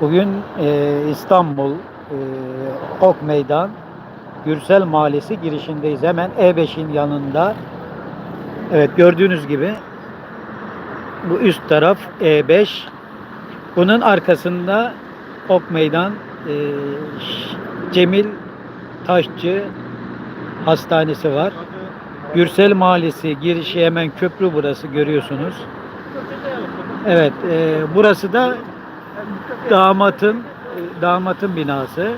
Bugün e, İstanbul e, Ok Meydan Gürsel Mahallesi girişindeyiz. Hemen E5'in yanında. Evet gördüğünüz gibi bu üst taraf E5. Bunun arkasında Ok Meydan e, Cemil Taşçı Hastanesi var. Gürsel Mahallesi girişi hemen köprü burası görüyorsunuz. Evet, e, burası da damatın damatın binası.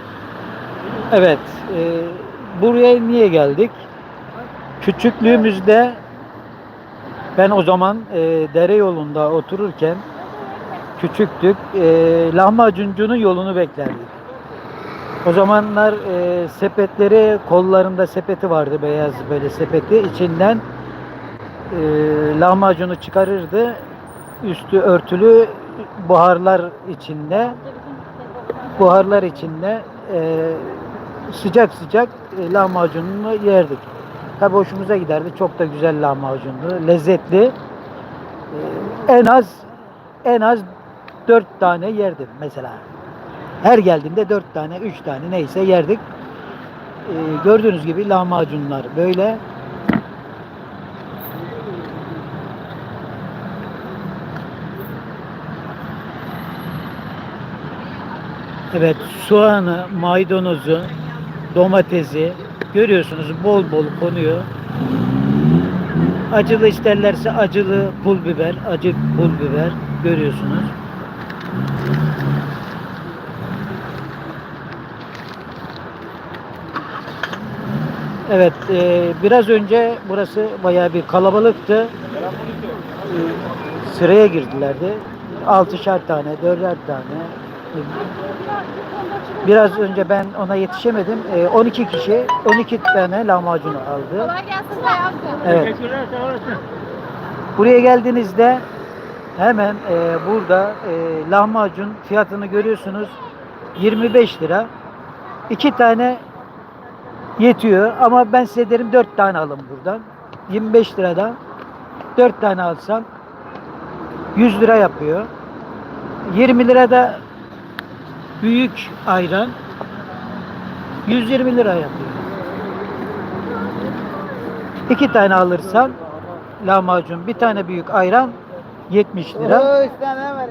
Evet, e, buraya niye geldik? Küçüklüğümüzde ben o zaman e, dere yolunda otururken küçüktük. E, lahmacuncunun yolunu beklerdik. O zamanlar e, sepetleri kollarında sepeti vardı beyaz böyle sepeti içinden e, lahmacunu çıkarırdı üstü örtülü buharlar içinde buharlar içinde e, sıcak sıcak e, lahmacununu yerdik. Tabi hoşumuza giderdi. Çok da güzel lahmacundu. Lezzetli. E, en az en az dört tane yerdim mesela. Her geldiğimde dört tane, üç tane neyse yerdik. E, gördüğünüz gibi lahmacunlar böyle. Evet, soğanı, maydanozu, domatesi görüyorsunuz bol bol konuyor. Acılı isterlerse acılı pul biber, acı pul biber görüyorsunuz. Evet, e, biraz önce burası bayağı bir kalabalıktı. E, sıraya girdilerdi. Altışar tane, dörder tane. Biraz önce ben ona yetişemedim. E, 12 kişi 12 tane lahmacun aldı. Kolay gelsin. Evet. Teşekkürler sağ olasın. Buraya geldiğinizde hemen e, burada e, lahmacun fiyatını görüyorsunuz. 25 lira. 2 tane yetiyor ama ben size derim 4 tane alın buradan. 25 liradan 4 tane alsam 100 lira yapıyor. 20 lira da büyük ayran 120 lira yapıyor. İki tane alırsan lahmacun, bir tane büyük ayran 70 lira.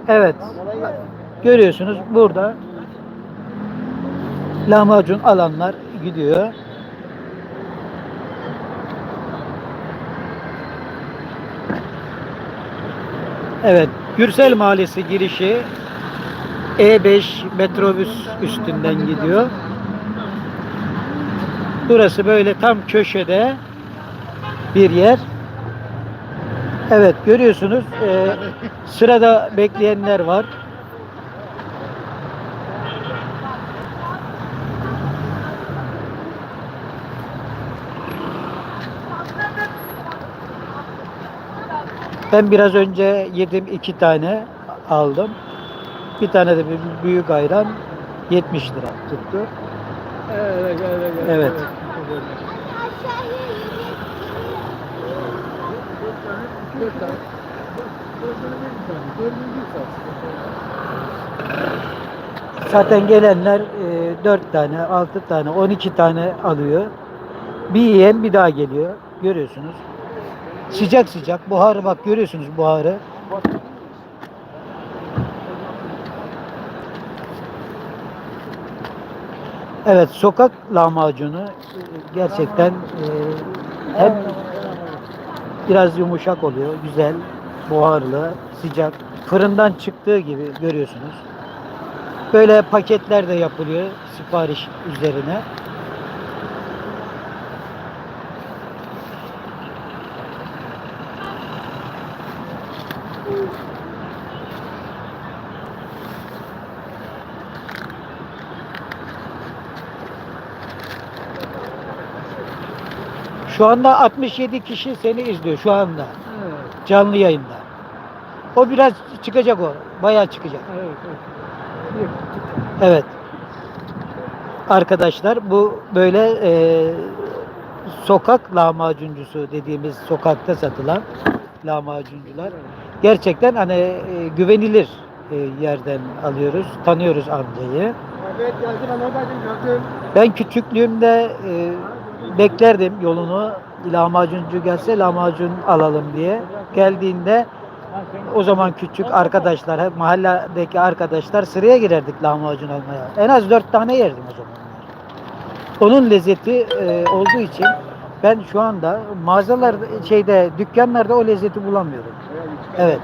Evet. Görüyorsunuz burada lahmacun alanlar gidiyor. Evet, Gürsel Mahallesi girişi E5 metrobüs üstünden gidiyor. Burası böyle tam köşede bir yer. Evet görüyorsunuz e, sırada bekleyenler var. Ben biraz önce yedim iki tane aldım. Bir tane de bir büyük ayran 70 lira tuttu. Evet, evet, Evet. Saat. Zaten gelenler 4 tane, 6 tane, 12 tane alıyor. Bir yiyen bir daha geliyor. Görüyorsunuz. Sıcak sıcak buharı bak görüyorsunuz buharı. Evet sokak lahmacunu e, gerçekten e, hem biraz yumuşak oluyor, güzel, buharlı, sıcak. Fırından çıktığı gibi görüyorsunuz. Böyle paketler de yapılıyor sipariş üzerine. Şu anda 67 kişi seni izliyor şu anda Evet, canlı yayında. O biraz çıkacak o. Bayağı çıkacak. evet, evet. Evet. Arkadaşlar bu böyle e, sokak lahmacuncusu dediğimiz sokakta satılan lahmacuncular gerçekten hani e, güvenilir e, yerden alıyoruz. Tanıyoruz amcayı. Ben küçüklüğümde e, beklerdim yolunu. Lahmacuncu gelse lahmacun alalım diye. Geldiğinde o zaman küçük arkadaşlar, hep mahalledeki arkadaşlar sıraya girerdik lahmacun almaya. En az dört tane yerdim o zamanlar. Onun lezzeti e, olduğu için ben şu anda mağazalar şeyde dükkanlarda o lezzeti bulamıyorum. Evet.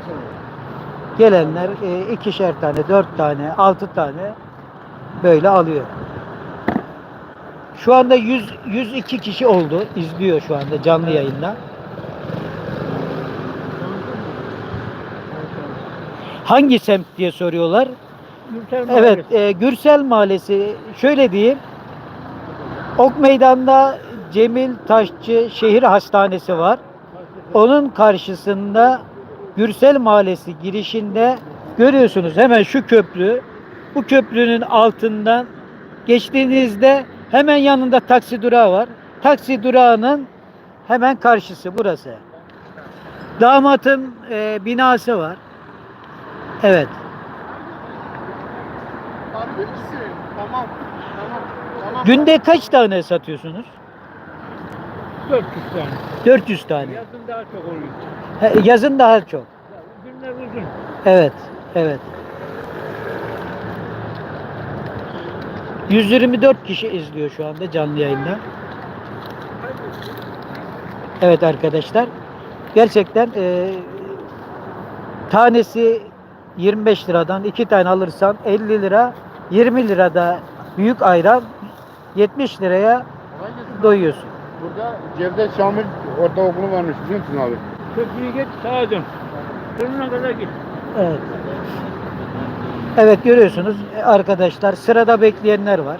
Gelenler e, ikişer tane, dört tane, altı tane böyle alıyor. Şu anda 100 102 kişi oldu izliyor şu anda canlı yayında. Hangi semt diye soruyorlar. Evet, e, Gürsel Mahallesi şöyle diyeyim. Ok Meydan'da Cemil Taşçı Şehir Hastanesi var. Onun karşısında Gürsel Mahallesi girişinde görüyorsunuz hemen şu köprü. Bu köprünün altından geçtiğinizde hemen yanında taksi durağı var. Taksi durağının hemen karşısı burası. Damatın e, binası var. Evet. Tamam. Tamam. Tamam. Günde kaç tane satıyorsunuz? 400 tane. 400 tane. Yazın daha çok oluyor. He, Yazın daha çok. Günler uzun. Evet, evet. 124 kişi izliyor şu anda canlı yayında. Evet arkadaşlar. Gerçekten e, tanesi 25 liradan iki tane alırsan 50 lira 20 lirada büyük ayran 70 liraya doyuyorsun. Burada Cevdet Şamil Ortaokulu varmış biliyor musun abi? Köprüyü geç sağa dön. Sonuna kadar git. Evet. Evet görüyorsunuz e, arkadaşlar sırada bekleyenler var.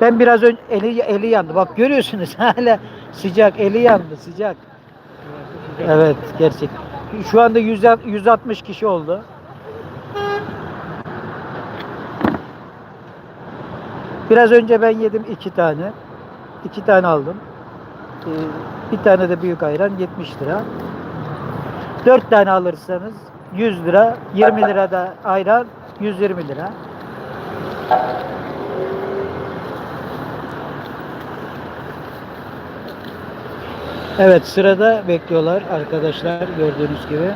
Ben biraz önce eli, eli yandı. Bak görüyorsunuz hala sıcak eli yandı sıcak. Evet gerçek. Şu anda 100, 160 kişi oldu. Biraz önce ben yedim iki tane. İki tane aldım. Ee, Bir tane de büyük ayran 70 lira. 4 tane alırsanız 100 lira, 20 lira da ayran 120 lira. Evet sırada bekliyorlar arkadaşlar gördüğünüz gibi.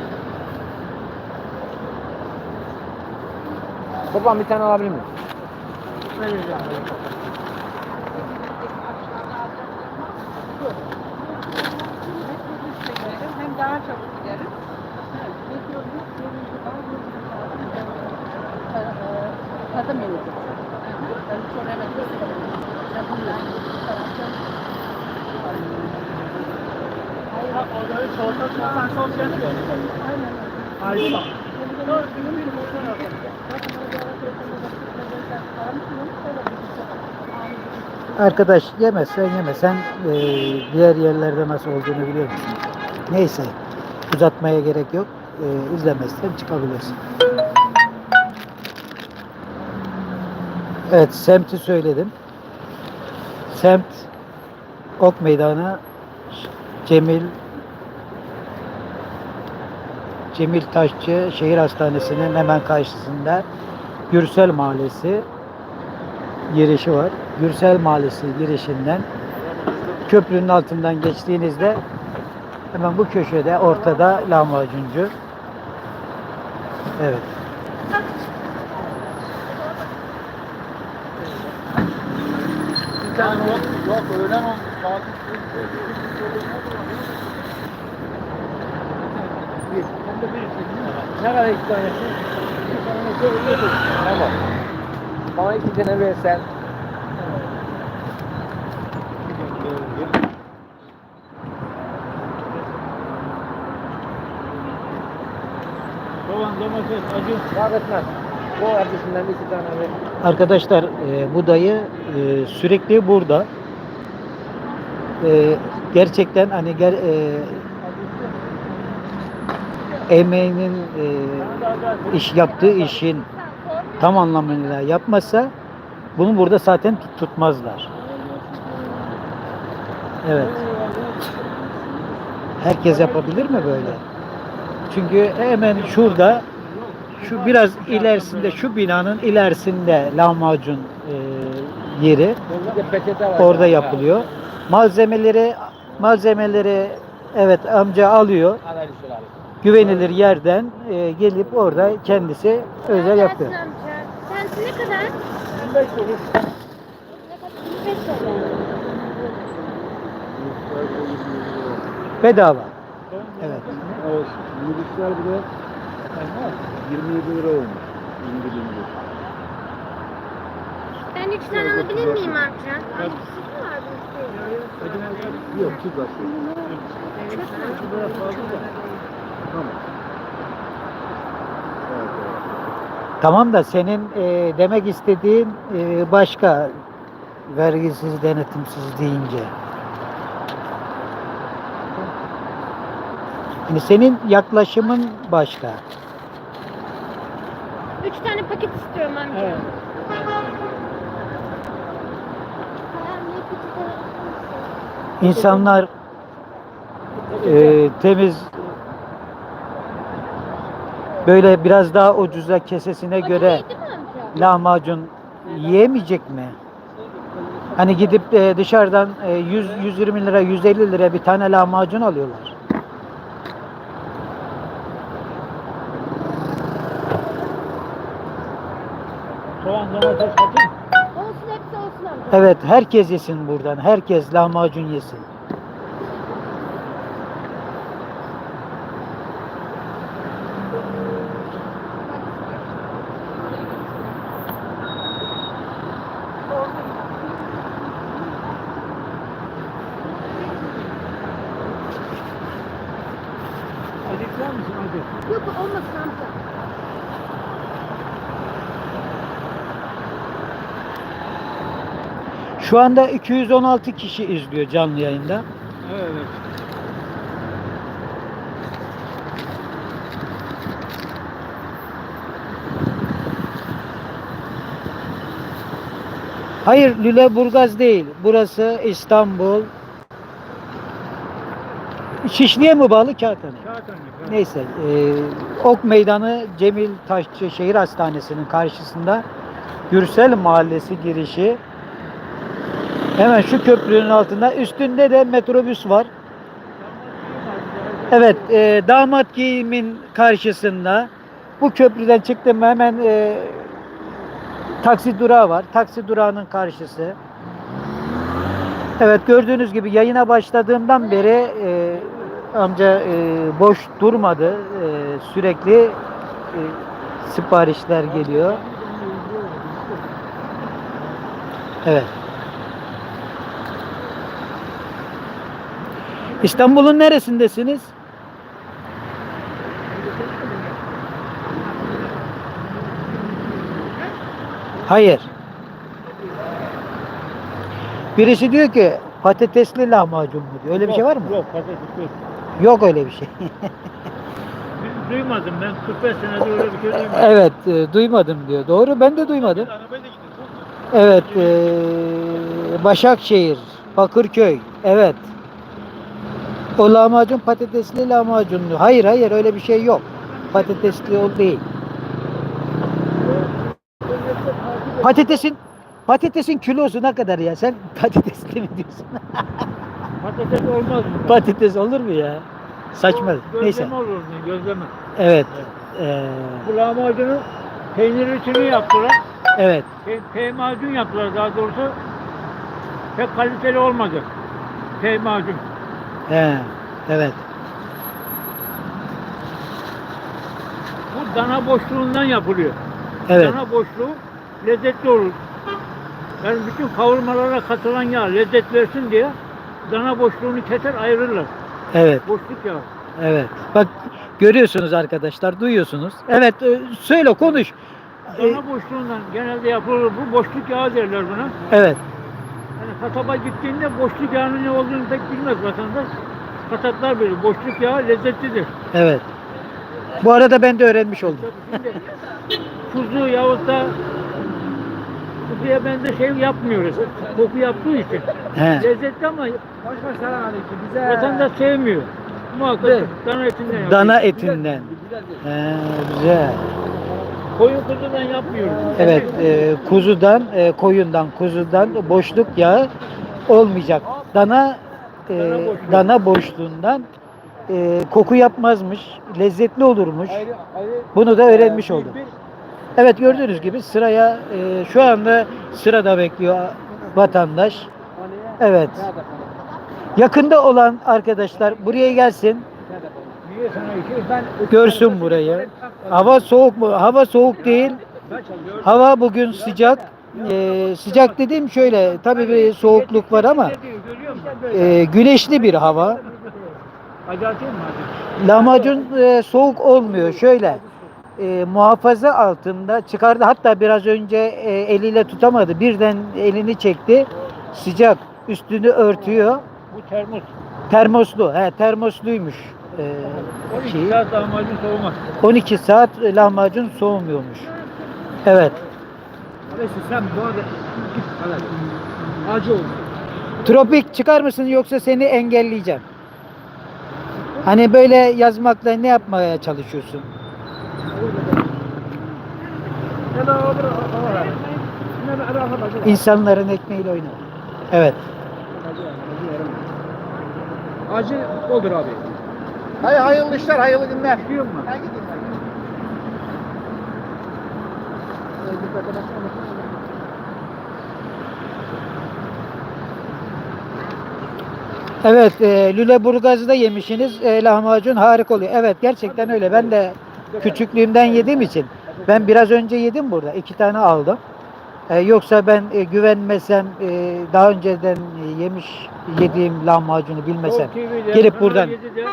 Babam bir tane alabilir miyim? Hem Tadım yenidir. Ben sonra hemen Arkadaş yemezsen yemesen eee, diğer yerlerde nasıl olduğunu biliyor musun? Neyse uzatmaya gerek yok. Eee izlemezsen çıkabilirsin. Evet semti söyledim. Semt Ok Meydanı Cemil Cemil Taşçı Şehir Hastanesi'nin hemen karşısında Gürsel Mahallesi girişi var. Gürsel Mahallesi girişinden köprünün altından geçtiğinizde hemen bu köşede ortada lahmacuncu. Evet. Tane yok. Yok öğlen oldu. Saat Ne kadar iki tanesi? Bir tanesi öyle. Tamam. Bana iki tane versen. Soğan, domates, acı. Fark etmez. O acısından iki tane ver. Arkadaşlar e, bu dayı e, sürekli burada. E, gerçekten hani ger, e, emeğinin e, iş yaptığı işin tam anlamıyla yapmasa bunu burada zaten tut- tutmazlar. Evet. Herkes yapabilir mi böyle? Çünkü hemen şurada şu biraz ilerisinde şu binanın ilerisinde lahmacun e, yeri orada yapılıyor. Malzemeleri malzemeleri evet amca alıyor. Güvenilir yerden e, gelip orada kendisi özel yapıyor. Amca. Sen ne kadar? 25 olur. Ne kadar? 25 lira. Bedava. Evet. Evet. Minibüsler bile 27 lira olmuş. 27 lira. Ben üç tane alabilir miyim amca? Hangisi var bu? Yok, çok az. Tamam. Evet, evet. Tamam da senin e, demek istediğin e, başka vergisiz denetimsiz deyince. Yani senin yaklaşımın başka. Üç tane paket istiyorum amca. Evet. İnsanlar e, temiz böyle biraz daha ucuza kesesine göre Değil lahmacun yiyemeyecek mi? Hani gidip e, dışarıdan e, 100 120 lira 150 lira bir tane lahmacun alıyorlar. Soğan domates katayım. Olsun hepsi olsun amca. Evet herkes yesin buradan. Herkes lahmacun yesin. Acıklar mısın acı? Yok olmasın amca. Şu anda 216 kişi izliyor canlı yayında. Evet. Hayır Lüleburgaz değil. Burası İstanbul. Şişli'ye mi bağlı Kağıthane? Kağıthane. Neyse. e, ok Meydanı Cemil Taşçı Şehir Hastanesi'nin karşısında Gürsel Mahallesi girişi. Hemen şu köprünün altında. Üstünde de metrobüs var. Evet. E, damat giyimin karşısında. Bu köprüden çıktım hemen e, taksi durağı var. Taksi durağının karşısı. Evet gördüğünüz gibi yayına başladığımdan beri e, amca e, boş durmadı. E, sürekli e, siparişler geliyor. Evet. İstanbul'un neresindesiniz? Hayır. Birisi diyor ki patatesli lahmacun mu diyor. Öyle bir şey var mı? Yok patates yok. Yok öyle bir şey. Duymadım ben 45 senedir öyle bir şey duymadım. evet, e, duymadım diyor. Doğru, ben de duymadım. Evet, e, Başakşehir, Bakırköy. Evet. O lahmacun patatesli lahmacunlu. Hayır, hayır öyle bir şey yok. Patatesli o değil. Patatesin patatesin kilosu ne kadar ya? Sen patatesli mi diyorsun? Patates olmaz mı? Patates olur mu ya? Saçma. Gözleme Neyse. olur mu? Gözleme. Evet. E, Bu lahmacunu peynir içini yaptılar. evet. Pe peymacun yaptılar daha doğrusu. Pek kaliteli olmadı. Peymacun. He, evet. Bu dana boşluğundan yapılıyor. Evet. Dana boşluğu lezzetli olur. Yani bütün kavurmalara katılan yağ lezzet versin diye dana boşluğunu keser ayırırlar. Evet. Boşluk yağı. Evet. Bak görüyorsunuz arkadaşlar, duyuyorsunuz. Evet, e, söyle konuş. Dana boşluğundan genelde yapılır. Bu boşluk yağı derler buna. Evet. Kasaba gittiğinde boşluk yağının ne olduğunu pek bilmez vatandaş. Kasaplar böyle boşluk yağı lezzetlidir. Evet. Bu arada ben de öğrenmiş oldum. Şimdi kuzu yahut da kuzuya bende şey yapmıyoruz. Koku yaptığı için. He. Lezzetli ama Hoş hoş selam aleyküm. Bize vatandaş sevmiyor. Muhakkak Evet. dana etinden yapıyoruz. Dana etinden. He, güzel. Koyun kuzudan yapmıyoruz. Evet, e, kuzudan, e, koyundan, kuzudan boşluk yağı olmayacak. Dana e, Dana boşluğu. dana boşluğundan e, koku yapmazmış, lezzetli olurmuş. Ayrı, ayrı, Bunu da öğrenmiş e, oldum. bir- Evet gördüğünüz gibi sıraya e, şu anda sırada bekliyor vatandaş. Evet. Yakında olan arkadaşlar buraya gelsin, Niye sana iki? Ben görsün burayı. Hava soğuk mu? Hava soğuk değil. Hava bugün sıcak. E, sıcak dediğim şöyle, tabii bir soğukluk var ama e, güneşli bir hava. Lahmacun e, soğuk olmuyor. Şöyle e, muhafaza altında çıkardı. Hatta biraz önce e, eliyle tutamadı. Birden elini çekti. Sıcak. Üstünü örtüyor. Bu termos. Termoslu. He, termosluymuş. E, 12 şeyi. saat lahmacun soğumaz. 12 saat lahmacun soğumuyormuş. Evet. Neyse sen bu arada git. Acı oldu. Tropik çıkar mısın yoksa seni engelleyeceğim. Hani böyle yazmakla ne yapmaya çalışıyorsun? İnsanların ekmeğiyle oynar. Evet. Acı olur abi. Hayır hayırlı işler, hayırlı günler. Biliyor musun? Evet, e, Lüleburgaz'da yemişsiniz. E, lahmacun harika oluyor. Evet, gerçekten öyle. Ben de küçüklüğümden yediğim için. Ben biraz önce yedim burada. iki tane aldım. E, yoksa ben e, güvenmesem, e, daha önceden e, yemiş yediğim lahmacunu bilmesem. Gelip buradan- 7'de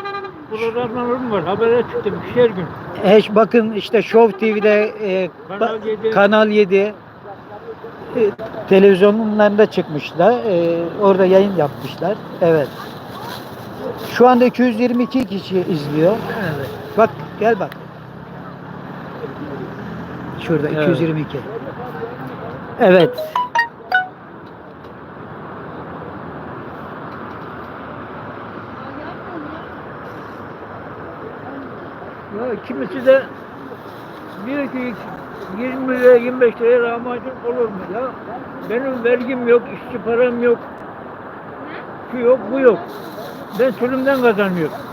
Programlarım var. Habere çıktım her gün. Eş, bakın işte Show TV'de e, Kanal ba- 7. Kanal 7 e, televizyonlarında çıkmışlar. E, orada yayın yapmışlar. Evet. Şu anda 222 kişi izliyor. Evet. Bak gel bak. Şurada Evet. 222. Evet. Ya kimisi de diyor ki 20 liraya 25 liraya lahmacun olur mu ya? Benim vergim yok, işçi param yok. Şu yok, bu yok. Ben sürümden kazanıyorum.